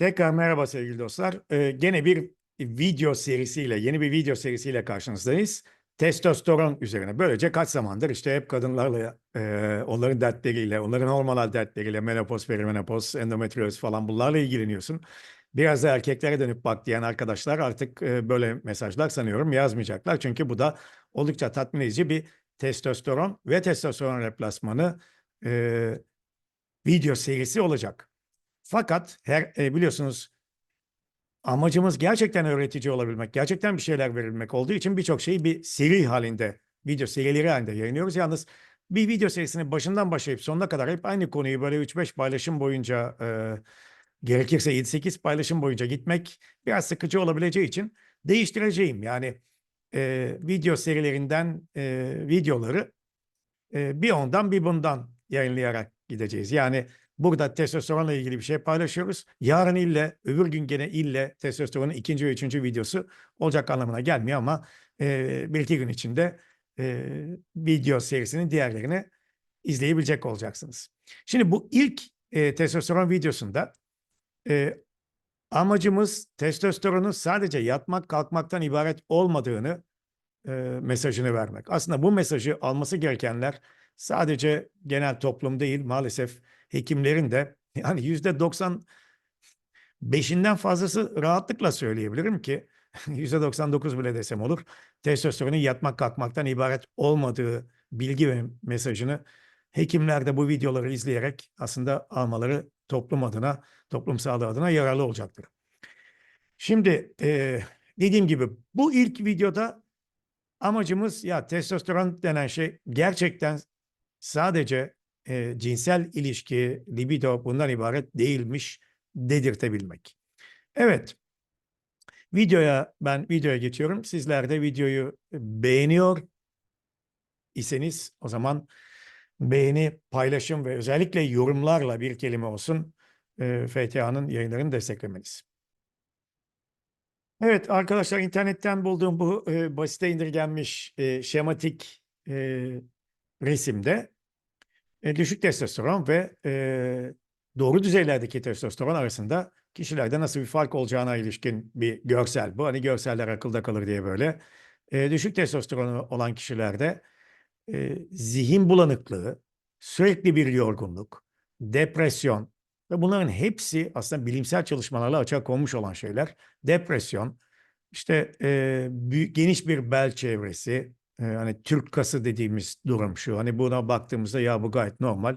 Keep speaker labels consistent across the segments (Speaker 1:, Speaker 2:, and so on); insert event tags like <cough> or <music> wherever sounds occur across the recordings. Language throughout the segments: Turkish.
Speaker 1: Tekrar merhaba sevgili dostlar. Ee, gene bir video serisiyle, yeni bir video serisiyle karşınızdayız. Testosteron üzerine. Böylece kaç zamandır işte hep kadınlarla, e, onların dertleriyle, onların hormonal dertleriyle, menopoz, perimenopoz, endometrioz falan bunlarla ilgileniyorsun. Biraz da erkeklere dönüp bak diyen arkadaşlar artık e, böyle mesajlar sanıyorum yazmayacaklar. Çünkü bu da oldukça tatmin edici bir testosteron ve testosteron replasmanı e, video serisi olacak. Fakat her e, biliyorsunuz amacımız gerçekten öğretici olabilmek, gerçekten bir şeyler verilmek olduğu için birçok şeyi bir seri halinde, video serileri halinde yayınlıyoruz. Yalnız bir video serisini başından başlayıp sonuna kadar hep aynı konuyu böyle 3-5 paylaşım boyunca e, gerekirse 7-8 paylaşım boyunca gitmek biraz sıkıcı olabileceği için değiştireceğim. Yani e, video serilerinden e, videoları e, bir ondan bir bundan yayınlayarak gideceğiz. Yani Burada testosteronla ilgili bir şey paylaşıyoruz. Yarın ille, öbür gün gene ille testosteronun ikinci ve üçüncü videosu olacak anlamına gelmiyor ama e, bir iki gün içinde e, video serisinin diğerlerini izleyebilecek olacaksınız. Şimdi bu ilk e, testosteron videosunda e, amacımız testosteronun sadece yatmak kalkmaktan ibaret olmadığını e, mesajını vermek. Aslında bu mesajı alması gerekenler sadece genel toplum değil maalesef hekimlerin de <laughs> yani yüzde 95'inden fazlası rahatlıkla söyleyebilirim ki <laughs> yüzde 99 bile desem olur. Testosteronun yatmak kalkmaktan ibaret olmadığı bilgi ve mesajını hekimler de bu videoları izleyerek aslında almaları toplum adına, toplum sağlığı adına yararlı olacaktır. Şimdi e, dediğim gibi bu ilk videoda amacımız ya testosteron denen şey gerçekten sadece e, cinsel ilişki, libido bundan ibaret değilmiş dedirtebilmek. Evet, videoya ben videoya geçiyorum. Sizler de videoyu beğeniyor iseniz o zaman beğeni, paylaşım ve özellikle yorumlarla bir kelime olsun e, FTA'nın yayınlarını desteklemeniz. Evet arkadaşlar internetten bulduğum bu e, basite indirgenmiş e, şematik e, resimde e, düşük testosteron ve e, doğru düzeylerdeki testosteron arasında kişilerde nasıl bir fark olacağına ilişkin bir görsel. Bu hani görseller akılda kalır diye böyle. E, düşük testosteronu olan kişilerde e, zihin bulanıklığı, sürekli bir yorgunluk, depresyon ve bunların hepsi aslında bilimsel çalışmalarla açığa konmuş olan şeyler. Depresyon, işte e, büyük, geniş bir bel çevresi, e, hani Türk kası dediğimiz durum şu. Hani buna baktığımızda ya bu gayet normal.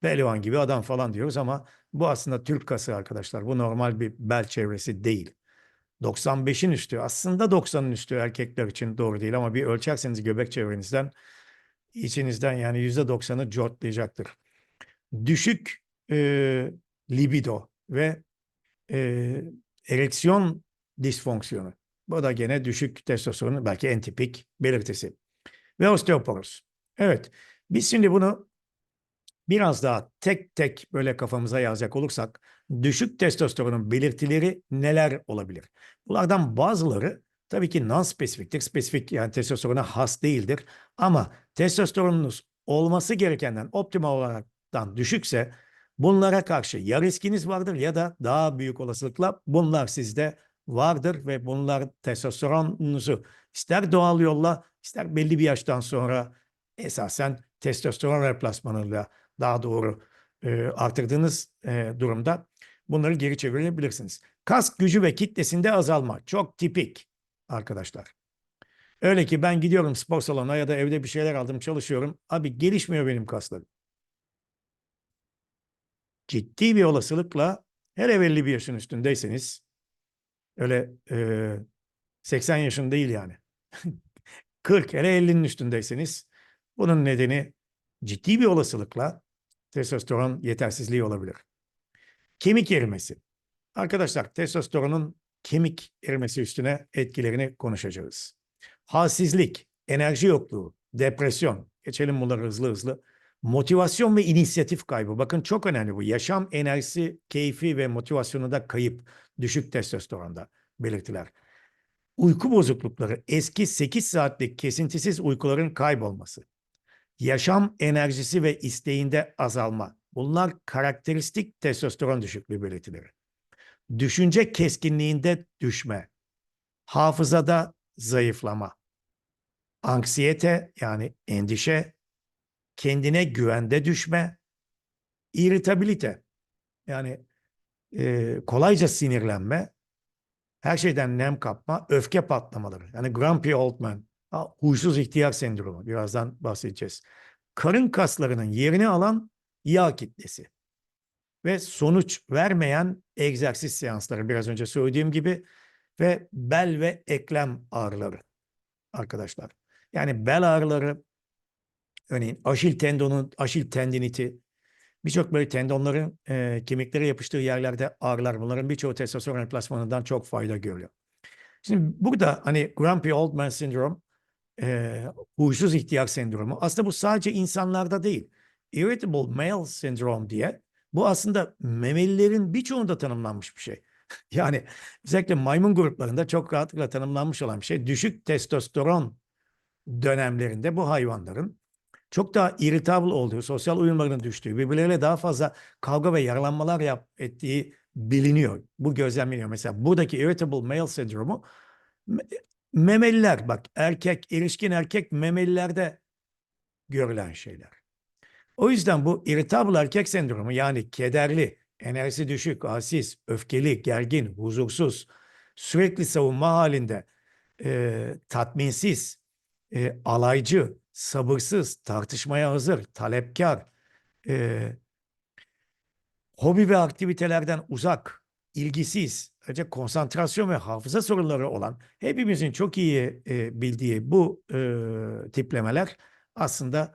Speaker 1: Pehlivan gibi adam falan diyoruz ama bu aslında Türk kası arkadaşlar. Bu normal bir bel çevresi değil. 95'in üstü aslında 90'ın üstü erkekler için doğru değil ama bir ölçerseniz göbek çevrenizden içinizden yani %90'ı cortlayacaktır. Düşük e, libido ve e, ereksiyon disfonksiyonu. Bu da gene düşük testosteronun belki en tipik belirtisi ve osteoporoz. Evet, biz şimdi bunu biraz daha tek tek böyle kafamıza yazacak olursak düşük testosteronun belirtileri neler olabilir? Bunlardan bazıları tabii ki non-spesifiktir. Spesifik yani testosterona has değildir. Ama testosteronunuz olması gerekenden optimal olaraktan düşükse bunlara karşı ya riskiniz vardır ya da daha büyük olasılıkla bunlar sizde vardır ve bunlar testosteronunuzu ister doğal yolla ister belli bir yaştan sonra esasen testosteron replasmanıyla daha doğru e, artırdığınız e, durumda bunları geri çevirebilirsiniz. Kas gücü ve kitlesinde azalma çok tipik arkadaşlar. Öyle ki ben gidiyorum spor salonuna ya da evde bir şeyler aldım çalışıyorum. Abi gelişmiyor benim kaslarım. Ciddi bir olasılıkla hele belli bir yaşın üstündeyseniz öyle e, 80 yaşın değil yani. <laughs> 40 hele 50'nin üstündeyseniz bunun nedeni ciddi bir olasılıkla testosteron yetersizliği olabilir. Kemik erimesi. Arkadaşlar testosteronun kemik erimesi üstüne etkilerini konuşacağız. Halsizlik, enerji yokluğu, depresyon. Geçelim bunları hızlı hızlı. Motivasyon ve inisiyatif kaybı. Bakın çok önemli bu. Yaşam enerjisi, keyfi ve motivasyonu da kayıp. Düşük testosteronda belirtiler uyku bozuklukları, eski 8 saatlik kesintisiz uykuların kaybolması, yaşam enerjisi ve isteğinde azalma. Bunlar karakteristik testosteron düşüklüğü belirtileri. düşünce keskinliğinde düşme, hafızada zayıflama, anksiyete yani endişe, kendine güvende düşme, irritabilite yani e, kolayca sinirlenme, her şeyden nem kapma, öfke patlamaları. Yani grumpy old man, huysuz ihtiyar sendromu. Birazdan bahsedeceğiz. Karın kaslarının yerini alan yağ kitlesi ve sonuç vermeyen egzersiz seansları biraz önce söylediğim gibi ve bel ve eklem ağrıları arkadaşlar. Yani bel ağrıları örneğin aşil tendonu, aşil tendiniti birçok böyle tendonların e, kemiklere yapıştığı yerlerde ağrılar bunların birçoğu testosteron replasmanından çok fayda görüyor. Şimdi burada hani grumpy old man syndrome e, huysuz ihtiyar sendromu aslında bu sadece insanlarda değil. Irritable male syndrome diye bu aslında memelilerin birçoğunda tanımlanmış bir şey. <laughs> Yani özellikle maymun gruplarında çok rahatlıkla tanımlanmış olan bir şey. Düşük testosteron dönemlerinde bu hayvanların çok daha irritable olduğu, sosyal uyumlarının düştüğü, birbirleriyle daha fazla kavga ve yaralanmalar yap, ettiği biliniyor. Bu gözlemleniyor. Mesela buradaki irritable male sendromu memeliler bak erkek, erişkin erkek memelilerde görülen şeyler. O yüzden bu irritable erkek sendromu yani kederli, enerjisi düşük, asis, öfkeli, gergin, huzursuz, sürekli savunma halinde, e, tatminsiz, e, alaycı, sabırsız, tartışmaya hazır, talepkar, e, hobi ve aktivitelerden uzak, ilgisiz, ayrıca konsantrasyon ve hafıza sorunları olan hepimizin çok iyi e, bildiği bu e, tiplemeler aslında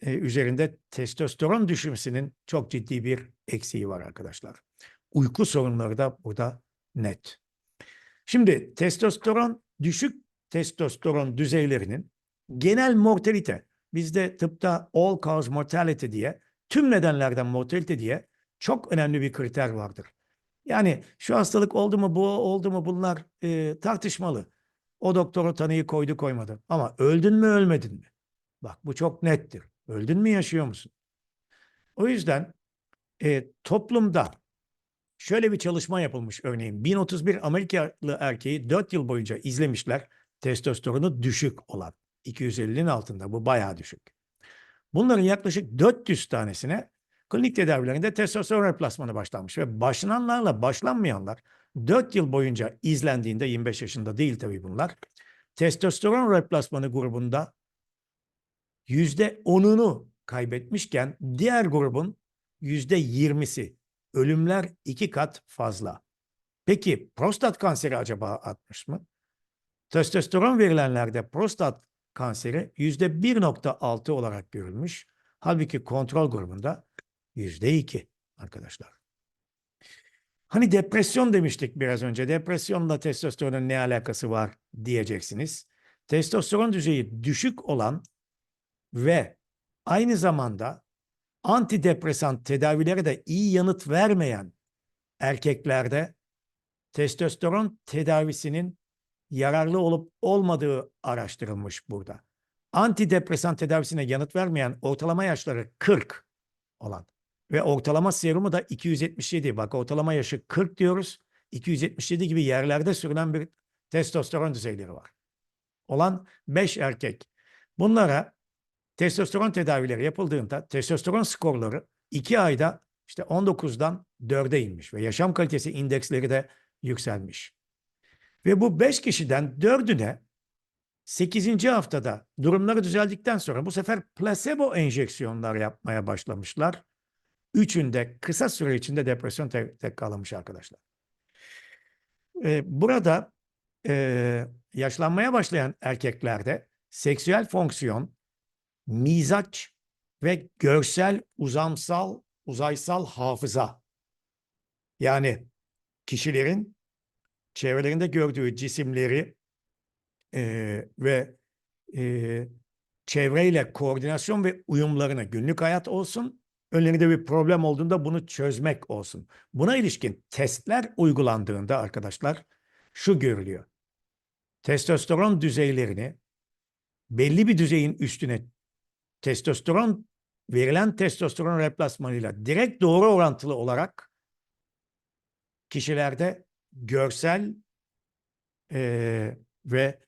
Speaker 1: e, üzerinde testosteron düşmesinin çok ciddi bir eksiği var arkadaşlar. Uyku sorunları da burada net. Şimdi testosteron düşük testosteron düzeylerinin genel mortalite bizde tıpta all cause mortality diye tüm nedenlerden mortalite diye çok önemli bir kriter vardır. Yani şu hastalık oldu mu bu oldu mu bunlar e, tartışmalı. O doktora tanıyı koydu koymadı. Ama öldün mü ölmedin mi? Bak bu çok nettir. Öldün mü yaşıyor musun? O yüzden e, toplumda şöyle bir çalışma yapılmış örneğin 1031 Amerikalı erkeği 4 yıl boyunca izlemişler testosteronu düşük olan 250'nin altında bu bayağı düşük. Bunların yaklaşık 400 tanesine klinik tedavilerinde testosteron replasmanı başlanmış ve başlananlarla başlanmayanlar 4 yıl boyunca izlendiğinde 25 yaşında değil tabii bunlar. Testosteron replasmanı grubunda %10'unu kaybetmişken diğer grubun %20'si ölümler iki kat fazla. Peki prostat kanseri acaba artmış mı? Testosteron verilenlerde prostat kanseri %1.6 olarak görülmüş. Halbuki kontrol grubunda %2 arkadaşlar. Hani depresyon demiştik biraz önce. Depresyonla testosteronun ne alakası var diyeceksiniz. Testosteron düzeyi düşük olan ve aynı zamanda antidepresan tedavilere de iyi yanıt vermeyen erkeklerde testosteron tedavisinin yararlı olup olmadığı araştırılmış burada. Antidepresan tedavisine yanıt vermeyen ortalama yaşları 40 olan ve ortalama serumu da 277. Bak ortalama yaşı 40 diyoruz. 277 gibi yerlerde sürülen bir testosteron düzeyleri var. Olan 5 erkek. Bunlara testosteron tedavileri yapıldığında testosteron skorları 2 ayda işte 19'dan 4'e inmiş ve yaşam kalitesi indeksleri de yükselmiş. Ve bu 5 kişiden 4'üne 8. haftada durumları düzeldikten sonra bu sefer placebo enjeksiyonlar yapmaya başlamışlar. Üçünde kısa süre içinde depresyon tek, tek kalamış arkadaşlar. Ee, burada e, yaşlanmaya başlayan erkeklerde seksüel fonksiyon, mizaç ve görsel, uzamsal, uzaysal hafıza yani kişilerin çevrelerinde gördüğü cisimleri e, ve e, çevreyle koordinasyon ve uyumlarını günlük hayat olsun, önlerinde bir problem olduğunda bunu çözmek olsun. Buna ilişkin testler uygulandığında arkadaşlar şu görülüyor. Testosteron düzeylerini belli bir düzeyin üstüne testosteron verilen testosteron replasmanıyla direkt doğru orantılı olarak kişilerde görsel eee, ve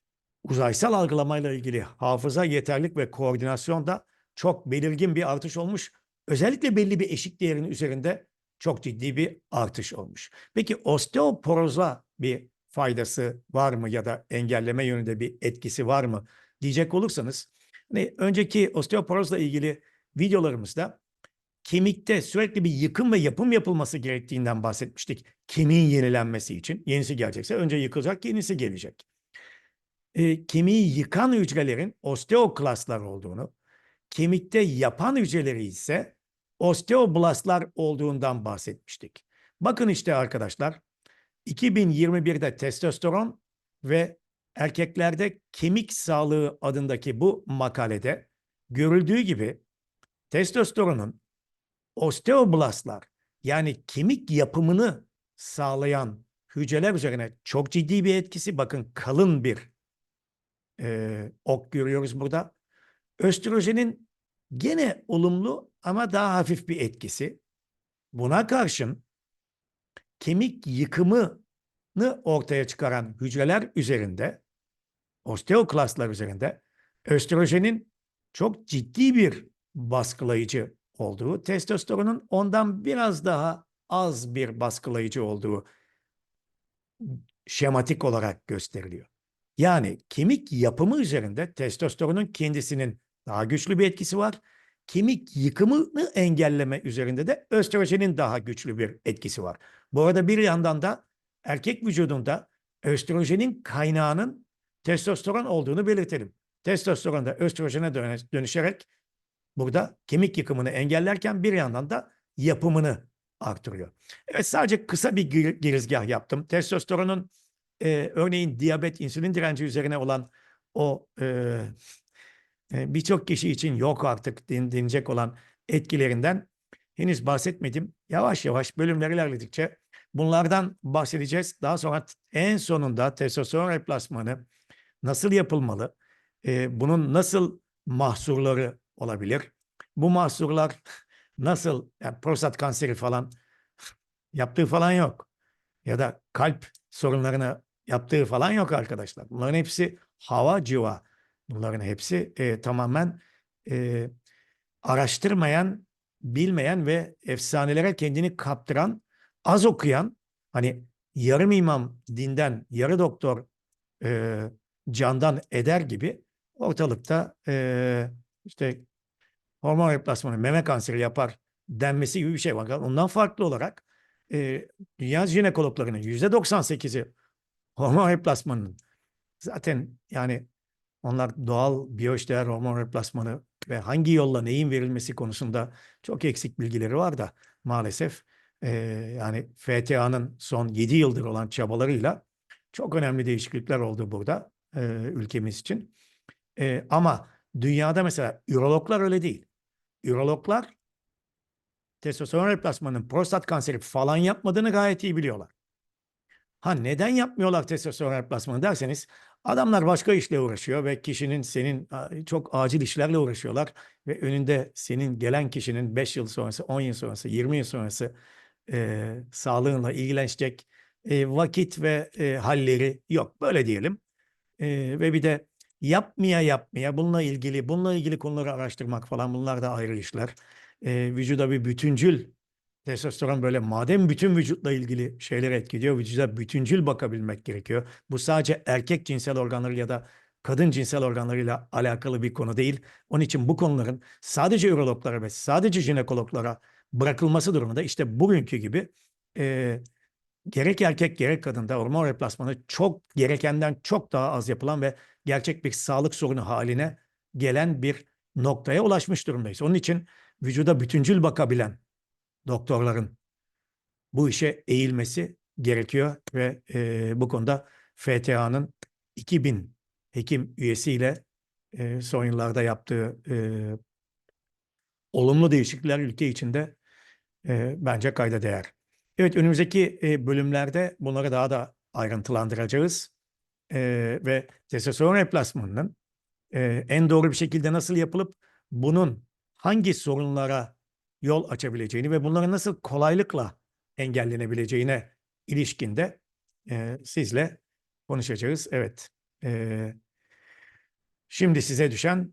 Speaker 1: uzaysal algılamayla ilgili hafıza yeterlik ve koordinasyonda çok belirgin bir artış olmuş. Özellikle belli bir eşik değerinin üzerinde çok ciddi bir artış olmuş. Peki osteoporoza bir faydası var mı ya da engelleme yönünde bir etkisi var mı diyecek olursanız hani önceki osteoporozla ilgili videolarımızda kemikte sürekli bir yıkım ve yapım yapılması gerektiğinden bahsetmiştik. Kemiğin yenilenmesi için. Yenisi gelecekse önce yıkılacak, yenisi gelecek. E, kemiği yıkan hücrelerin osteoklastlar olduğunu, kemikte yapan hücreleri ise osteoblastlar olduğundan bahsetmiştik. Bakın işte arkadaşlar 2021'de testosteron ve erkeklerde kemik sağlığı adındaki bu makalede görüldüğü gibi testosteronun osteoblastlar yani kemik yapımını sağlayan hücreler üzerine çok ciddi bir etkisi. Bakın kalın bir e, ok görüyoruz burada. Östrojenin gene olumlu ama daha hafif bir etkisi. Buna karşın kemik yıkımını ortaya çıkaran hücreler üzerinde, osteoklastlar üzerinde östrojenin çok ciddi bir baskılayıcı olduğu, testosteronun ondan biraz daha az bir baskılayıcı olduğu şematik olarak gösteriliyor. Yani kemik yapımı üzerinde testosteronun kendisinin daha güçlü bir etkisi var. Kemik yıkımını engelleme üzerinde de östrojenin daha güçlü bir etkisi var. Bu arada bir yandan da erkek vücudunda östrojenin kaynağının testosteron olduğunu belirtelim. Testosteron da östrojene dönüşerek burada kemik yıkımını engellerken bir yandan da yapımını artırıyor. Evet sadece kısa bir gir- girizgah yaptım. Testosteronun e, örneğin diyabet, insülin direnci üzerine olan o e, e, birçok kişi için yok artık den- denilecek olan etkilerinden henüz bahsetmedim. Yavaş yavaş bölümler ilerledikçe bunlardan bahsedeceğiz. Daha sonra en sonunda testosteron replasmanı nasıl yapılmalı? E, bunun nasıl mahsurları olabilir? Bu mahsurlar nasıl yani prostat kanseri falan yaptığı falan yok. Ya da kalp sorunlarına yaptığı falan yok arkadaşlar. Bunların hepsi hava civa. Bunların hepsi e, tamamen e, araştırmayan, bilmeyen ve efsanelere kendini kaptıran, az okuyan, hani yarım imam dinden, yarı doktor e, candan eder gibi ortalıkta e, işte hormon replasmanı, meme kanseri yapar denmesi gibi bir şey var. Ondan farklı olarak e, dünya jinekologlarının yüzde 98'i hormon replasmanının zaten yani onlar doğal biyoşdeğer hormon replasmanı ve hangi yolla neyin verilmesi konusunda çok eksik bilgileri var da maalesef e, yani FTA'nın son 7 yıldır olan çabalarıyla çok önemli değişiklikler oldu burada e, ülkemiz için. E, ama dünyada mesela ürologlar öyle değil. Ürologlar testosteron replasmanının prostat kanseri falan yapmadığını gayet iyi biliyorlar. Ha neden yapmıyorlar testosteron replasmanı derseniz adamlar başka işle uğraşıyor ve kişinin senin çok acil işlerle uğraşıyorlar ve önünde senin gelen kişinin 5 yıl sonrası, 10 yıl sonrası, 20 yıl sonrası e, sağlığınla ilgilenecek e, vakit ve e, halleri yok. Böyle diyelim. E, ve bir de yapmaya yapmaya bununla ilgili bununla ilgili konuları araştırmak falan bunlar da ayrı işler. E, vücuda bir bütüncül testosteron böyle madem bütün vücutla ilgili şeyler etkiliyor vücuda bütüncül bakabilmek gerekiyor. Bu sadece erkek cinsel organları ya da kadın cinsel organlarıyla alakalı bir konu değil. Onun için bu konuların sadece ürologlara ve sadece jinekologlara bırakılması durumunda işte bugünkü gibi e, gerek erkek gerek kadında hormon replasmanı çok gerekenden çok daha az yapılan ve gerçek bir sağlık sorunu haline gelen bir noktaya ulaşmış durumdayız. Onun için vücuda bütüncül bakabilen doktorların bu işe eğilmesi gerekiyor ve e, bu konuda FTA'nın 2000 hekim üyesiyle e, son yıllarda yaptığı e, olumlu değişiklikler ülke içinde e, bence kayda değer. Evet önümüzdeki e, bölümlerde bunları daha da ayrıntılandıracağız E, ve testosteron replasmanının e, en doğru bir şekilde nasıl yapılıp bunun hangi sorunlara yol açabileceğini ve bunların nasıl kolaylıkla engellenebileceğine ilişkinde e, sizle konuşacağız. Evet. E, şimdi size düşen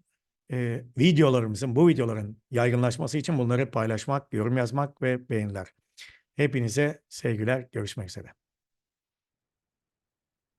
Speaker 1: e, videolarımızın, bu videoların yaygınlaşması için bunları paylaşmak, yorum yazmak ve beğeniler. Hepinize sevgiler. Görüşmek üzere.